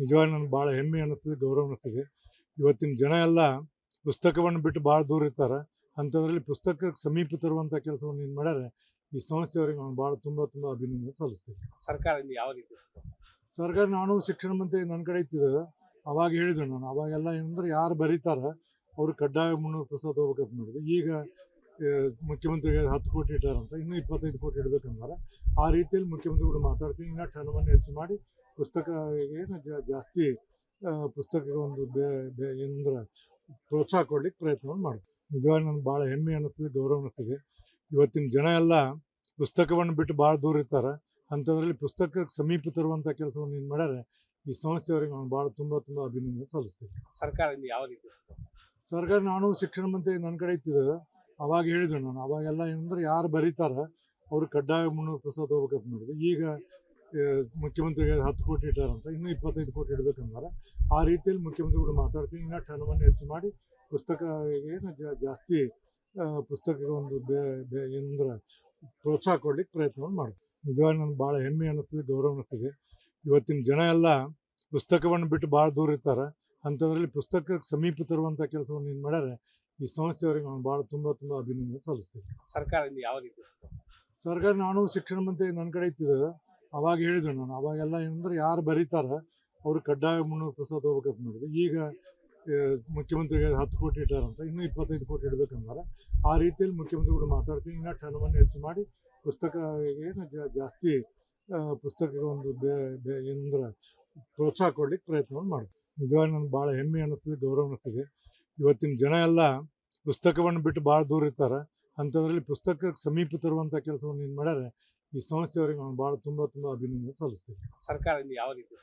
ನಿಜವಾಗಿ ನನಗೆ ಭಾಳ ಹೆಮ್ಮೆ ಅನ್ನಿಸ್ತದೆ ಗೌರವ ಅನ್ನಿಸ್ತದೆ ಇವತ್ತಿನ ಜನ ಎಲ್ಲ ಪುಸ್ತಕವನ್ನು ಬಿಟ್ಟು ಭಾಳ ದೂರ ಇರ್ತಾರೆ. ಅಂಥದ್ರಲ್ಲಿ ಪುಸ್ತಕಕ್ಕೆ ಸಮೀಪ ತರುವಂಥ ಕೆಲಸವನ್ನು ಏನು ಮಾಡ್ಯಾರೆ ಈ ಸಂಸ್ಥೆಯವರಿಗೆ ನಾನು ಭಾಳ ತುಂಬ ತುಂಬ ಅಭಿನಂದನೆ ಸಲ್ಲಿಸ್ತೀನಿ. ಸರ್ಕಾರ ಯಾವ ರೀತಿ ಸರ್ಕಾರ ನಾನು ಶಿಕ್ಷಣ ಮಂತ್ರಿ ನನ್ನ ಕಡೆ ಇತ್ತಿದ್ದೆ ಅವಾಗ ಹೇಳಿದ್ರು ನಾನು. ಅವಾಗೆಲ್ಲ ಏನಂದ್ರೆ ಯಾರು ಬರೀತಾರೆ ಅವರು ಕಡ್ಡಾಯ ಮುನ್ನೂರು ಪುಸ್ತಕ ಹೋಗ್ಬೇಕಂತ ಮಾಡಿದ್ರು. ಈಗ ಮುಖ್ಯಮಂತ್ರಿ ಮುಖ್ಯಮಂತ್ರಿಗೆ ಹತ್ತು ಕೋಟಿ ಇಟ್ಟಾರಂತ ಇನ್ನೂ ಇಪ್ಪತ್ತೈದು ಕೋಟಿ ಇಡಬೇಕಂದ್ರೆ. ಆ ರೀತಿಯಲ್ಲಿ ಮುಖ್ಯಮಂತ್ರಿಗಳು ಮಾತಾಡ್ತೀನಿ. ಇನ್ನಷ್ಟು ಹಣವನ್ನು ಹೆಚ್ಚು ಮಾಡಿ ಪುಸ್ತಕ ಏನು ಜಾಸ್ತಿ ಪುಸ್ತಕ ಪುಸ್ತಕಕ್ಕೆ ಒಂದು ಬೇ ಬೇ ಏನಂದ್ರೆ ಪ್ರೋತ್ಸಾಹ ಕೊಡ್ಲಿಕ್ಕೆ ಪ್ರಯತ್ನವನ್ನು ಮಾಡ್ತೀವಿ ನಿಜವಾಗಿ ನನಗೆ ಭಾಳ ಹೆಮ್ಮೆ ಅನ್ನಿಸ್ತದೆ ಗೌರವ ಅನ್ನಿಸ್ತದೆ ಇವತ್ತಿನ ಜನ ಎಲ್ಲ ಪುಸ್ತಕವನ್ನು ಬಿಟ್ಟು ಭಾಳ ದೂರ ಇರ್ತಾರೆ. ಅಂಥದ್ರಲ್ಲಿ ಪುಸ್ತಕಕ್ಕೆ ಸಮೀಪ ತರುವಂಥ ಕೆಲಸವನ್ನು ಏನು ಮಾಡ್ಯಾರೆ ಈ ಸಂಸ್ಥೆಯವರಿಗೆ ನಾನು ಭಾಳ ತುಂಬ ತುಂಬ ಅಭಿನಂದನೆ ಸಲ್ಲಿಸ್ತೀನಿ. ಸರ್ಕಾರ ಯಾವ ರೀತಿ? ಸರ್ಕಾರ ನಾನು ಶಿಕ್ಷಣ ಮಂತ್ರಿ ನನ್ನ ಕಡೆ ಇತ್ತಿದ್ದೆ ಅವಾಗ ಹೇಳಿದ್ರು ನಾನು. ಅವಾಗೆಲ್ಲ ಏನಂದ್ರೆ ಯಾರು ಬರೀತಾರೆ ಅವ್ರು ಕಡ್ಡಾಯ ಮುನ್ನೂರು ಪುಸ್ತಕ ಹೋಗ್ಬೇಕಂತ ಮಾಡಿದ್ರು. ಈಗ ಮುಖ್ಯಮಂತ್ರಿಗೆ ಹತ್ತು ಕೋಟಿ ಇಟ್ಟಾರಂತ ಇನ್ನೂ ಇಪ್ಪತ್ತೈದು ಕೋಟಿ ಇಡಬೇಕಂದ್ರೆ. ಆ ರೀತಿಯಲ್ಲಿ ಮುಖ್ಯಮಂತ್ರಿಗಳು ಮಾತಾಡ್ತೀನಿ ಇನ್ನಷ್ಟು ಹಣವನ್ನು ಹೆಚ್ಚು ಮಾಡಿ ಪುಸ್ತಕ ಏನು ಜಾಸ್ತಿ ಪುಸ್ತಕಗಳ ಒಂದು ಬೇ ಬೇ ಏನಂದ್ರೆ ಪ್ರೋತ್ಸಾಹ ಕೊಡ್ಲಿಕ್ಕೆ ಪ್ರಯತ್ನವನ್ನು ಮಾಡ್ತೀನಿ. ನಿಜವಾಗಿ ನನಗೆ ಭಾಳ ಹೆಮ್ಮೆ ಅನ್ನಿಸ್ತದೆ ಗೌರವ ಅನ್ನಿಸ್ತದೆ. ಇವತ್ತಿನ ಜನ ಎಲ್ಲ ಪುಸ್ತಕವನ್ನು ಬಿಟ್ಟು ಭಾಳ ದೂರ ಇರ್ತಾರೆ. ಅಂಥದ್ರಲ್ಲಿ ಪುಸ್ತಕಕ್ಕೆ ಸಮೀಪ ತರುವಂಥ ಕೆಲಸವನ್ನು ಏನು ಮಾಡ್ಯಾರೆ ಈ ಸಂಸ್ಥೆಯವರಿಗೆ ನಾನು ಭಾಳ ತುಂಬ ತುಂಬ ಅಭಿನಂದನೆ ಸಲ್ಲಿಸ್ತೀನಿ. ಸರ್ಕಾರದಿಂದ ಯಾವ ರೀತಿ ಸರ್ಕಾರ ನಾನು ಶಿಕ್ಷಣ ಮಂತ್ರಿ ನನ್ನ ಕಡೆ ಇತ್ತಿದ್ದೆ ಅವಾಗ ಹೇಳಿದ್ರು ನಾನು, ಅವಾಗೆಲ್ಲ ಏನಂದ್ರೆ ಯಾರು ಬರೀತಾರೆ, ಅವ್ರು ಕಡ್ಡಾಯ ಮುನ್ನೂರು ಪುಸ್ತಕ ಹೋಗ್ಬೇಕಂತ ನೋಡಿದ್ರು ಈಗ ಮುಖ್ಯಮಂತ್ರಿ ಮುಖ್ಯಮಂತ್ರಿಗೆ ಹತ್ತು ಕೋಟಿ ಇಟ್ಟಾರಂತ ಇನ್ನೂ ಇಪ್ಪತ್ತೈದು ಕೋಟಿ ಇಡಬೇಕಂದ್ರೆ ಆ ರೀತಿಯಲ್ಲಿ ಮುಖ್ಯಮಂತ್ರಿ ಕೂಡ ಮಾತಾಡ್ತೀನಿ. ಇನ್ನೂ ಹಣವನ್ನು ಹೆಚ್ಚು ಮಾಡಿ ಪುಸ್ತಕ, ಏನು ಜಾಸ್ತಿ ಪುಸ್ತಕಕ್ಕೆ ಒಂದು ಬೇ ಬೇ, ಏನಂದ್ರೆ ಪ್ರೋತ್ಸಾಹ ಕೊಡ್ಲಿಕ್ಕೆ ಪ್ರಯತ್ನವನ್ನು ಮಾಡ್ತೀನಿ. ನಿಜವಾಗಿ ನನಗೆ ಭಾಳ ಹೆಮ್ಮೆ ಅನ್ನಿಸ್ತದೆ, ಗೌರವ ಅನ್ನಿಸ್ತದೆ. ಇವತ್ತಿನ ಜನ ಎಲ್ಲ ಪುಸ್ತಕವನ್ನು ಬಿಟ್ಟು ಭಾಳ ದೂರ ಇರ್ತಾರೆ. ಅಂಥದ್ರಲ್ಲಿ ಪುಸ್ತಕಕ್ಕೆ ಸಮೀಪ ತರುವಂಥ ಕೆಲಸವನ್ನು ಏನು ಮಾಡ್ಯಾರೆ ಈ ಸಂಸ್ಥೆಯವರಿಗೆ ನಾನು ಭಾಳ ತುಂಬ ತುಂಬ ಅಭಿನಂದನೆ ಸಲ್ಲಿಸ್ತೇನೆ. ಸರ್ಕಾರದಿಂದ ಯಾವ ರೀತಿ?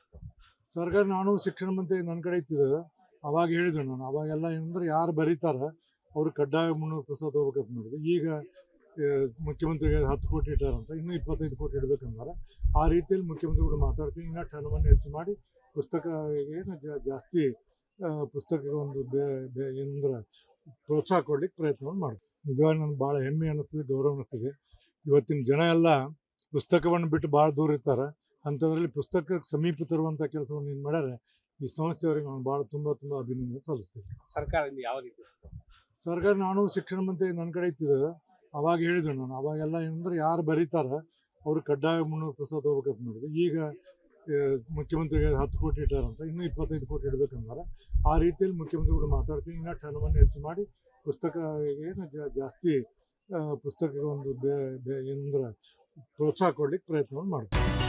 ಸರ್ಕಾರ ನಾನು ಶಿಕ್ಷಣ ಮಂತ್ರಿ ನನ್ನ ಕಡೆ ಇತ್ತಿದ್ದೆ ಅವಾಗ ಹೇಳಿದ್ರು ನಾನು. ಅವಾಗೆಲ್ಲ ಏನಂದ್ರೆ ಯಾರು ಬರೀತಾರೆ ಅವ್ರು ಕಡ್ಡಾಯ ಮುನ್ನೂರು ಪುಸ್ತಕ ಹೋಗ್ಬೇಕಂತ ಮಾಡಿದ್ರು. ಈಗ ಮುಖ್ಯಮಂತ್ರಿಗೆ ಹತ್ತು ಕೋಟಿ ಇಟ್ಟಾರಂತ ಇನ್ನೂ ಇಪ್ಪತ್ತೈದು ಕೋಟಿ ಇಡಬೇಕಂದ್ರೆ. ಆ ರೀತಿಯಲ್ಲಿ ಮುಖ್ಯಮಂತ್ರಿ ಕೂಡ ಮಾತಾಡ್ತೀನಿ. ಇನ್ನಷ್ಟು ಹಣವನ್ನು ಹೆಚ್ಚು ಮಾಡಿ ಪುಸ್ತಕ ಏನು ಜಾಸ್ತಿ ಪುಸ್ತಕಕ್ಕೆ ಒಂದು ಬೇ ಬೇ ಏನಂದ್ರೆ ಪ್ರೋತ್ಸಾಹ ಕೊಡ್ಲಿಕ್ಕೆ ಪ್ರಯತ್ನವನ್ನು ಮಾಡ್ತೀನಿ. ನಿಜವಾಗಿ ನನಗೆ ಭಾಳ ಹೆಮ್ಮೆ ಅನ್ನಿಸ್ತದೆ ಗೌರವ ಅನ್ನಿಸ್ತದೆ. ಇವತ್ತಿನ ಜನ ಎಲ್ಲ ಪುಸ್ತಕವನ್ನು ಬಿಟ್ಟು ಭಾಳ ದೂರ ಇರ್ತಾರೆ. ಅಂಥದ್ರಲ್ಲಿ ಪುಸ್ತಕಕ್ಕೆ ಸಮೀಪ ತರುವಂಥ ಕೆಲಸವನ್ನು ಏನು ಮಾಡ್ಯಾರೆ ಈ ಸಂಸ್ಥೆಯವರಿಗೆ ನಾನು ಭಾಳ ತುಂಬ ತುಂಬ ಅಭಿನಂದನೆ ಸಲ್ಲಿಸ್ತೀನಿ. ಸರ್ಕಾರದಿಂದ ಯಾವ ರೀತಿ ಸರ್ಕಾರ ನಾನು ಶಿಕ್ಷಣ ಮಂತ್ರಿ ನನ್ನ ಕಡೆ ಇತ್ತಿದ್ದೆ ಅವಾಗ ಹೇಳಿದ್ರು ನಾನು ಅವಾಗೆಲ್ಲ ಏನಂದ್ರೆ ಯಾರು ಬರೀತಾರೆ ಅವರು ಕಡ್ಡಾಯ ಮುನ್ನೂರು ಪುಸ್ತಕ ಹೋಗ್ಬೇಕಂತ ಮಾಡಿದ್ರು. ಈಗ ಮುಖ್ಯಮಂತ್ರಿ ಮುಖ್ಯಮಂತ್ರಿಗೆ ಹತ್ತು ಕೋಟಿ ಇಟ್ಟಾರಂತ ಇನ್ನೂ ಇಪ್ಪತ್ತೈದು ಕೋಟಿ ಇಡಬೇಕಂದ್ರೆ. ಆ ರೀತಿಯಲ್ಲಿ ಮುಖ್ಯಮಂತ್ರಿಗಳು ಮಾತಾಡ್ತೀನಿ ಇನ್ನಷ್ಟು ಹಣವನ್ನು ಹೆಚ್ಚು ಮಾಡಿ ಪುಸ್ತಕ ಏನು ಜಾಸ್ತಿ ಪುಸ್ತಕಕ್ಕೆ ಒಂದು ಬೇ ಬೇ ಏನಂದ್ರೆ ಪ್ರೋತ್ಸಾಹ ಕೊಡ್ಲಿಕ್ಕೆ ಪ್ರಯತ್ನವನ್ನು ಮಾಡ್ತೀನಿ